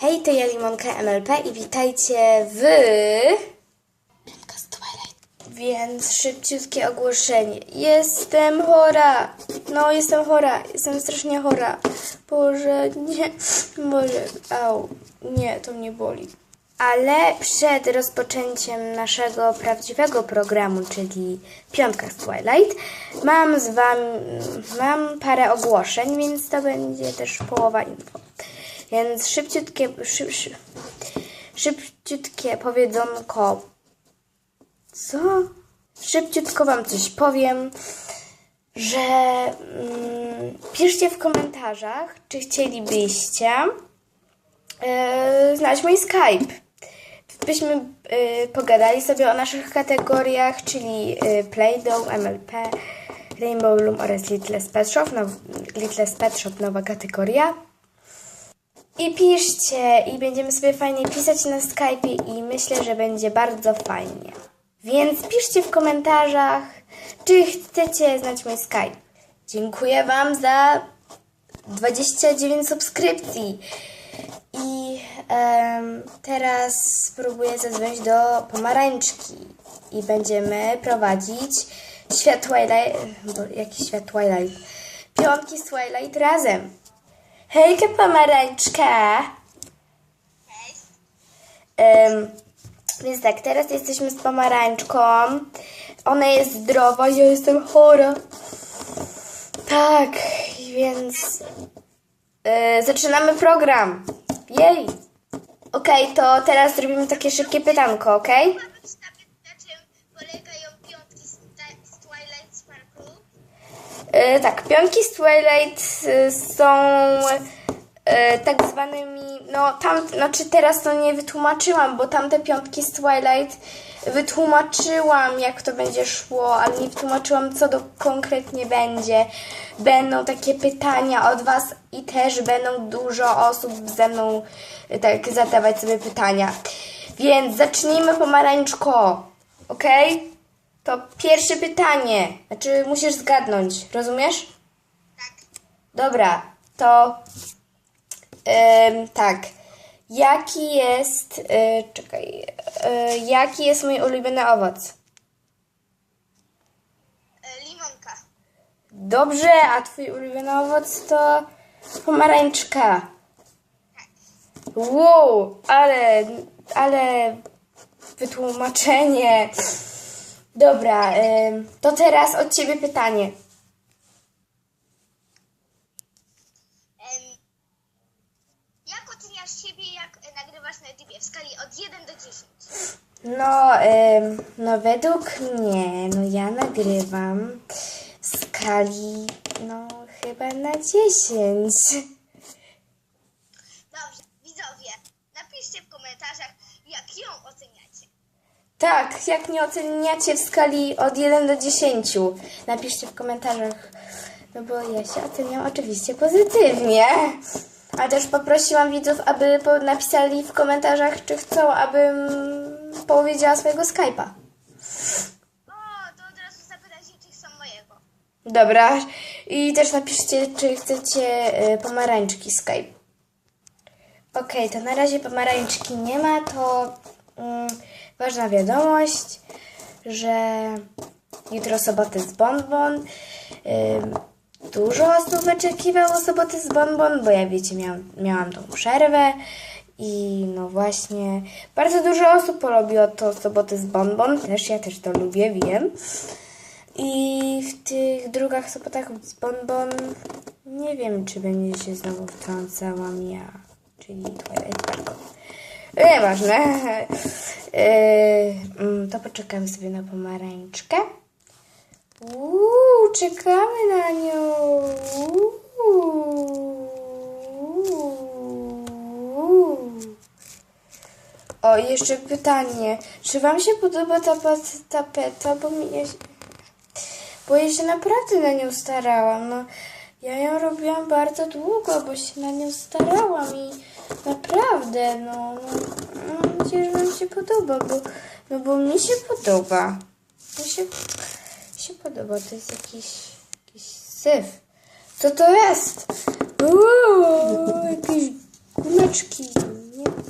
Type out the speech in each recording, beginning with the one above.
Hej, to ja Limonka MLP i witajcie w... Więc szybciutkie ogłoszenie. Jestem chora. No, jestem chora. Jestem strasznie chora. Boże, nie. Boże, au. Nie, to mnie boli. Ale przed rozpoczęciem naszego prawdziwego programu, czyli Piątka z Twilight, mam z wami, mam parę ogłoszeń, więc to będzie też połowa info. Więc szybciutkie, szyb, szyb, szybciutkie powiedzonko co? Szybciutko Wam coś powiem, że mm, piszcie w komentarzach, czy chcielibyście yy, znać mój Skype. Byśmy yy, pogadali sobie o naszych kategoriach, czyli yy, Play-Doh, MLP, Rainbow Loom oraz Little Pet Shop, now, Little Pet Shop nowa kategoria. I piszcie i będziemy sobie fajnie pisać na Skype'ie i myślę, że będzie bardzo fajnie. Więc piszcie w komentarzach, czy chcecie znać mój Skype. Dziękuję Wam za 29 subskrypcji. I em, teraz spróbuję zadzwonić do pomarańczki i będziemy prowadzić świat Twilight, bo świat Twilight? Piątki z Twilight razem. Hejka pomarańczka! Em, więc tak, teraz jesteśmy z pomarańczką. Ona jest zdrowa, ja jestem chora. Tak, więc e, zaczynamy program. Jej! Okej, to teraz zrobimy takie szybkie pytanko, okej? Czym polegają piątki z, ta- z Twilight Sparkle? E, tak, pionki z Twilight e, są e, tak zwanymi, no tam, znaczy teraz to nie wytłumaczyłam, bo tamte piątki z Twilight wytłumaczyłam, jak to będzie szło, ale nie wytłumaczyłam, co to konkretnie będzie. Będą takie pytania od Was i też będą dużo osób ze mną e, tak zadawać sobie pytania. Więc zacznijmy pomarańczko, okej? To pierwsze pytanie. Znaczy, musisz zgadnąć, rozumiesz? Tak. Dobra, to. tak. Jaki jest. e, czekaj. e, jaki jest mój ulubiony owoc? E, limonka. Dobrze, a twój ulubiony owoc to pomarańczka. Wow, ale. ale. wytłumaczenie. Dobra, to teraz od ciebie pytanie. Jak oceniasz siebie, jak nagrywasz na YouTubie w skali od 1 do 10? No, no według mnie, no ja nagrywam w skali, no chyba na 10. Dobrze, widzowie, napiszcie w komentarzach, jak ją oceniacie. Tak, jak nie oceniacie w skali od 1 do 10? Napiszcie w komentarzach, no bo ja się oceniam oczywiście pozytywnie. A też poprosiłam widzów, aby napisali w komentarzach, czy chcą, abym powiedziała swojego Skype'a. O, to od razu. Dobra. I też napiszcie, czy chcecie y, pomarańczki Skype. Okej, to na razie pomarańczki nie ma, to mm, ważna wiadomość, że jutro soboty z Bonbon. Dużo osób wyczekiwało soboty z Bonbon, bo ja wiecie, miałam, miałam tą przerwę i no właśnie, bardzo dużo osób polubiło to soboty z Bonbon, też ja też to lubię, wiem. I w tych drugach sobotach z Bonbon nie wiem, czy będzie się znowu wtrącałam ja, czyli Twilight Sparkle. Nieważne. Yy, to poczekamy sobie na pomarańczkę. Uuu, czekamy na nią. O, jeszcze pytanie. Czy Wam się podoba ta tapeta? Bo mi ja się... Bo ja się naprawdę na nią starałam. No, ja ją robiłam bardzo długo, bo się na nią starałam i naprawdę, no, no mam nadzieję, że Wam się podoba, bo, no bo mi się podoba. Mi się, mi się podoba. To jest jakiś, jakiś syf. Co to jest? Uuu, jakieś gumeczki.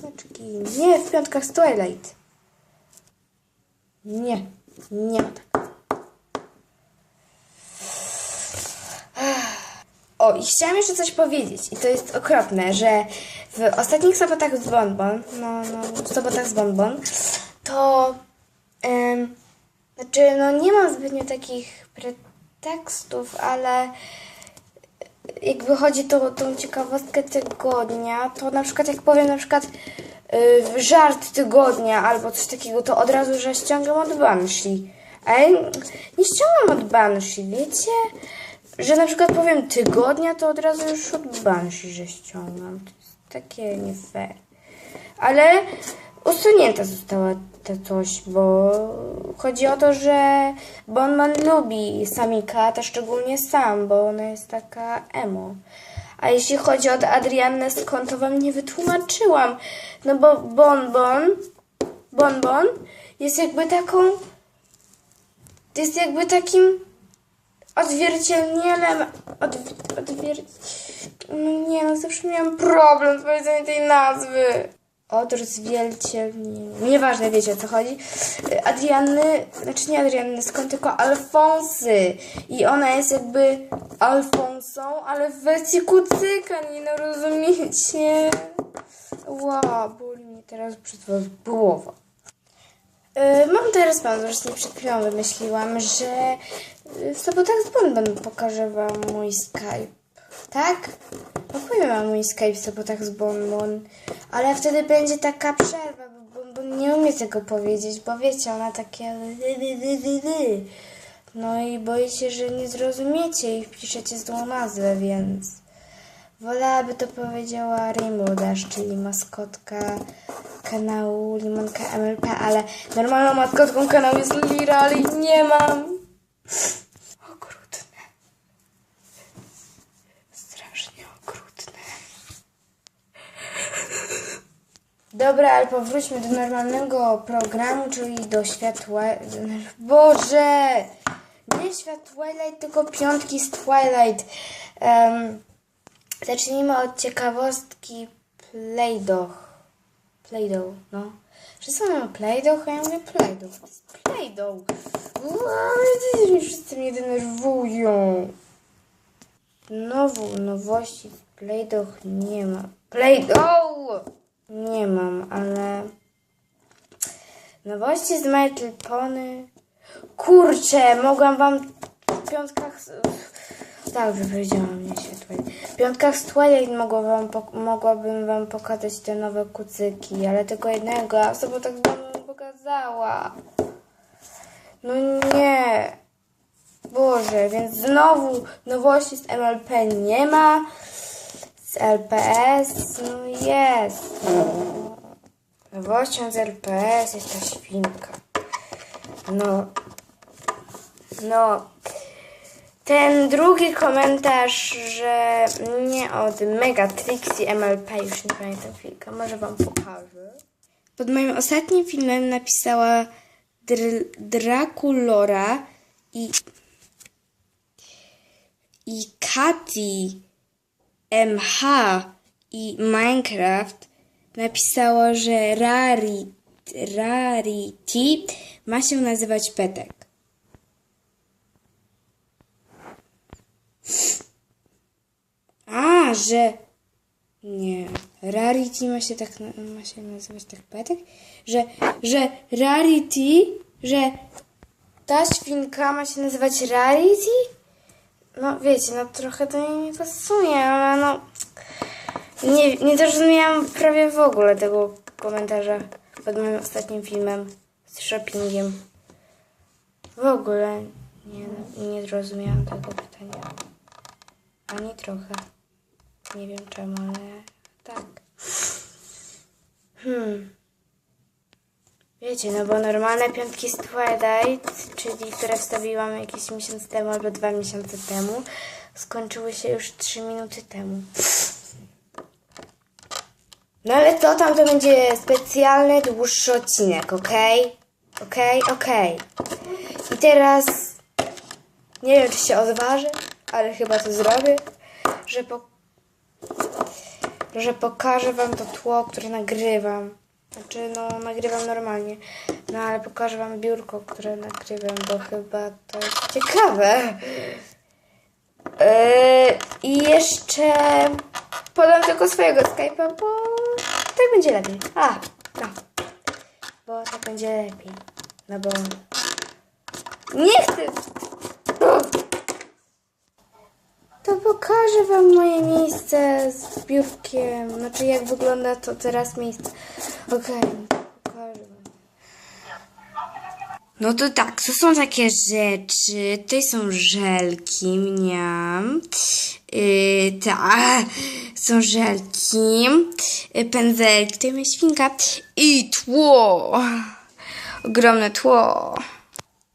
Znaczki. Nie, w piątkach z Twilight. Nie, nie ma tak. O, i chciałam jeszcze coś powiedzieć, i to jest okropne, że w ostatnich sobotach z Bonbon, no, no, w sobotach z Bonbon, to, em, znaczy, no nie mam zbytnio takich pretekstów, ale jakby chodzi o tą ciekawostkę tygodnia, to na przykład jak powiem na przykład y, żart tygodnia albo coś takiego, to od razu, że ściągam od Banshee. Ale nie ściągam od Banshee, wiecie? Że na przykład powiem tygodnia, to od razu już od Banshee, że ściągam. To jest takie nie fair. Ale usunięta została to coś, bo chodzi o to, że Bonman lubi Samika, to szczególnie sam, bo ona jest taka emo. A jeśli chodzi o Adriannę, skąd to wam nie wytłumaczyłam? No bo Bonbon, Bonbon jest jakby taką, jest jakby takim odzwierciedleniem, od, odwier... No nie, no zawsze miałam problem z powiedzeniem tej nazwy. Odzwierciedleniem. Nieważne, wiecie o co chodzi. Adrianny, znaczy nie Adrianny, skąd tylko Alfonsy. I ona jest jakby Alfonsą, ale w wersji kucyka, nie no rozumiecie? Wow, boli mnie teraz przed was głowa. Y, Mam teraz pomysł, właśnie przed chwilą wymyśliłam, że w sobotach z Bonbon pokażę wam mój Skype. Tak? Opowiem wam mój Skype w sobotach z Bonbon, ale wtedy będzie taka przerwa, bo Bonbon nie umie tego powiedzieć, bo wiecie, ona takie. No i boi się, że nie zrozumiecie i wpiszecie złą nazwę, więc Wolałabym to powiedziała Rainbow Dash, czyli maskotka kanału Limonka MLP, ale normalną maskotką kanału jest Lira, ale nie mam. Dobra, ale powróćmy do normalnego programu, czyli do światła... Boże! Nie świat Twilight, tylko piątki z Twilight. Em, Zacznijmy od ciekawostki Playdoh. Playdoh, no. Wszyscy mówią Playdoh, a ja mówię Playdoh. To jest Playdoh. Uuu, Wszyscy mnie denerwują. Nowu, nowości Playdoh nie ma. Playdoh! Nie mam, ale... Nowości z My Pony... Kurczę, mogłam wam w piątkach... Tak, powiedziałam, nie się Twilight. W piątkach z Twilight mogła wam, mogłabym wam pokazać te nowe kucyki, ale tylko jednego, a w sobotach bym pokazała. No nie. Boże, więc znowu nowości z MLP nie ma. Z LPS, no jest. Nowością z LPS jest ta świnka. No. No. Ten drugi komentarz, że nie od Megatrixie MLP, już nie pamiętam chwilkę, może wam pokażę. Pod moim ostatnim filmem napisała Dr- Draculora i i Katy MH i Minecraft napisała, że Rari, Rarity ma się nazywać Petek. A, że. Nie. Rarity ma się tak ma się nazywać tak petek? Że, że Rarity, że ta świnka ma się nazywać Rarity? No wiecie, no trochę to nie pasuje, ale no. Nie, nie zrozumiałam prawie w ogóle tego komentarza pod moim ostatnim filmem z shoppingiem. W ogóle nie, nie zrozumiałam tego pytania. Ani trochę. Nie wiem czemu, ale tak. Hmm. Wiecie, no bo normalne piątki z Twilight, czyli które wstawiłam jakiś miesiąc temu albo dwa miesiące temu, skończyły się już trzy minuty temu. No ale to tam to będzie specjalny, dłuższy odcinek, okej? Okej, okej. I teraz nie wiem, czy się odważę, ale chyba to zrobię, że po... że pokażę wam to tło, które nagrywam. Znaczy, no, nagrywam normalnie. No, ale pokażę wam biurko, które nagrywam, bo chyba to jest ciekawe. Yy, I jeszcze podam tylko swojego Skype'a, bo tak będzie lepiej. A, no. Bo tak będzie lepiej. No bo... Nie chcę... O! To pokażę wam moje miejsce z biurkiem. Znaczy jak wygląda to teraz miejsce. Okej, pokażę wam. No to tak, to są takie rzeczy. Tutaj są żelki, mniam. Yy, tak, są żelki, yy, pędzelki, tutaj moja świnka i tło. Ogromne tło.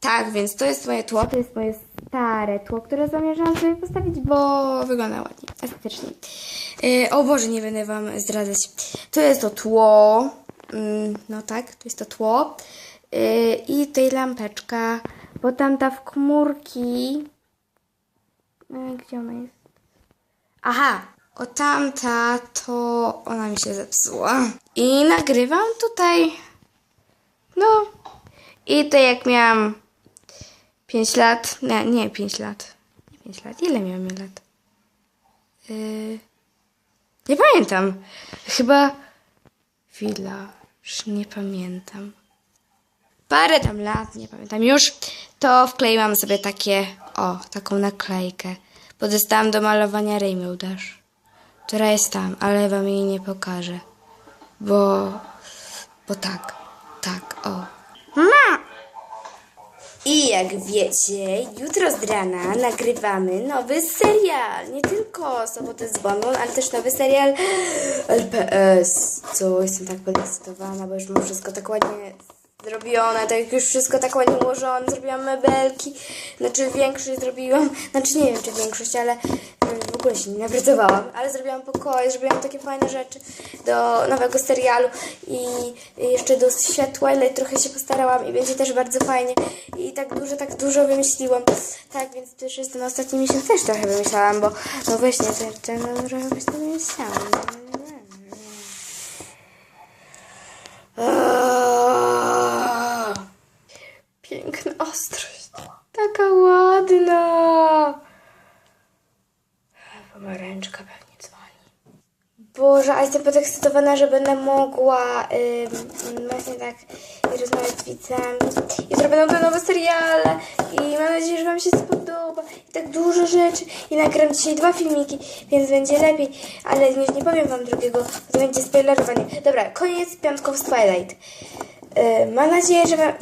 Tak, więc to jest moje tło, to jest moje stare tło, które zamierzałam sobie postawić, bo wygląda ładnie, estetycznie. Yy, o Boże, nie będę Wam zdradzać. To jest to tło, mm, no tak, to jest to tło. Yy, I tutaj lampeczka, bo tamta w komórki... Yy, gdzie ona jest? Aha, o tamta to ona mi się zepsuła. I nagrywam tutaj, no, i to jak miałam 5 lat, nie, nie 5 lat, nie 5 lat, ile miałam lat? Yy, nie pamiętam, chyba, chwila, już nie pamiętam. Parę tam lat, nie pamiętam już, to wkleiłam sobie takie, o, taką naklejkę, bo dostałam do malowania Rainbow Dash, która jest tam, ale wam jej nie pokażę, bo, bo tak, tak, o. Ma! I jak wiecie, jutro z rana nagrywamy nowy serial. Nie tylko Sobotę z Bonbon, ale też nowy serial LPS. Co, jestem tak podekscytowana, bo już mam wszystko tak ładnie zrobione, tak już wszystko tak ładnie ułożone. Zrobiłam mebelki, znaczy większość zrobiłam, znaczy nie wiem czy większość, ale ogóle się nie napracowałam, ale zrobiłam pokoje, zrobiłam takie fajne rzeczy do nowego serialu i jeszcze do Twilight trochę się postarałam i będzie też bardzo fajnie i tak dużo, tak dużo wymyśliłam. Tak, więc też jest ten ostatni miesiąc też trochę wymyślałam, bo no właśnie, ten, ten no, trochę wymyślałam. Aaaa! Piękna ostrość. Taka ładna. Pomarańczka pewnie dzwoni. Boże, a jestem podekscytowana, że będę mogła ym, właśnie tak rozmawiać z widzami. Jutro będą te nowe seriale i mam nadzieję, że Wam się spodoba. I tak dużo rzeczy. I nagram dzisiaj dwa filmiki, więc będzie lepiej. Ale nie, nie powiem Wam drugiego, bo to będzie spoilerowanie. Dobra, koniec piątków z Twilight. Yy, mam nadzieję, że wam,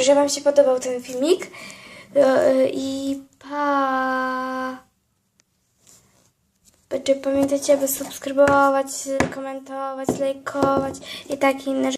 że wam się podobał ten filmik. Yy, I pa! Czy pamiętajcie, aby subskrybować, komentować, lajkować i takie inne rzeczy.